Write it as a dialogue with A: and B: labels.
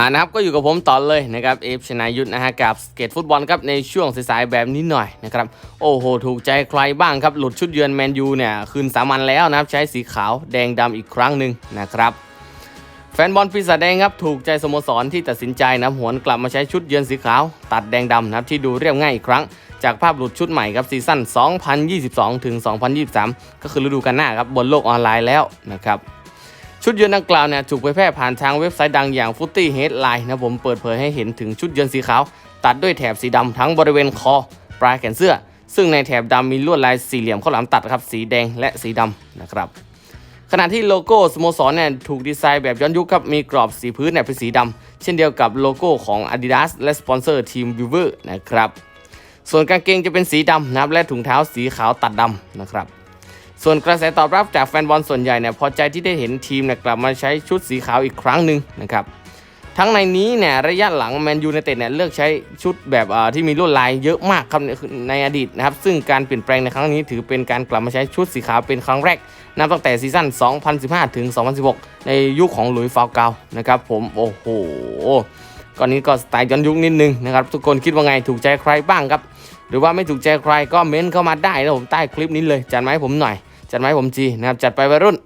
A: อ่านะครับก็อยู่กับผมต่อเลยนะครับเอฟชนายุทธนะฮะกับสเกตฟุตบอลครับในช่วงสายๆแบบนี้หน่อยนะครับโอ้โห ถูกใจใครบ้างครับ หลุดชุดเยือนแมนยูเนี่ยคืนสามัญแล้วนะครับ ใช้สีขาวแดงดำอีกครั้งหนึ่งนะครับ แฟนบอลปีศาจแดงครับ ถูกใจสโมสรที่ตัดสินใจนะหวนกลับมาใช้ชุดเยือนสีขาว ตัดแดงดำนะครับที่ดูเรียบง่ายอีกครั้ง จากภาพหลุดชุดใหม่ครับซีซั่น 2022 ถึง 2023 ก็คือฤดูกาลหน้าครับบนโลกออนไลน์แล้วนะครับ ชุดเยือนดังกล่าวเนี่ยถูกเผยแพร่ผ่านทางเว็บไซต์ดังอย่าง Footy Headline นะผมเปิดเผยให้เห็นถึงชุดเยือนสีขาว ตัดด้วยแถบสีดำทั้งบริเวณคอ ปลายแขนเสื้อ ซึ่งในแถบดำมีลวดลายสี่เหลี่ยมข้าวหลามตัดครับสีแดงและสีดำนะครับขณะที่โลโก้สโมสรเนี่ยถูกดีไซน์แบบย้อนยุคครับมีกรอบสีพื้นเนี่ยเป็นสีดำเช่นเดียวกับโลโก้ของ Adidas และสปอนเซอร์ทีม v i v e r นะครับส่วนกางเกงจะเป็นสีดำนะครับและถุงเท้าสีขาวตัดดำนะครับ ส่วนกระแสตอบรับจากแฟนบอลส่วนใหญ่เนี่ยพอใจที่ได้เห็นทีมเนี่ยกลับมาใช้ชุดสีขาวอีกครั้งหนึ่งนะครับทั้งในนี้เนี่ยระยะหลังแมนยู i นเต็ดเนี่ยเลือกใช้ชุดแบบอ่าที่มีลวดลายเยอะมากครับในอดีตนะครับซึ่งการเปลี่ยนแปลงในครั้งนี้ถือเป็นการกลับมาใช้ชุดสีขาวเป็นครั้งแรก นับตั้งแต่ซีซั่น 2015 ถึง 2016 ในยุคของหลุยส์ฟาวเกานะครับผมโอ้โหก่อนนี้ก็สไตล์ย้อนยุคนิดนึงนะครับทุกคนคิดว่าไงถูกใจใครบ้างครับ หรือว่าไม่ถูกใจใครก็เม้นเข้ามาได้นะผมใต้คลิปนี้เลยจัดมาให้ผมหน่อย จัดมาให้ผมจีนะครับจัดไปวัยรุ่น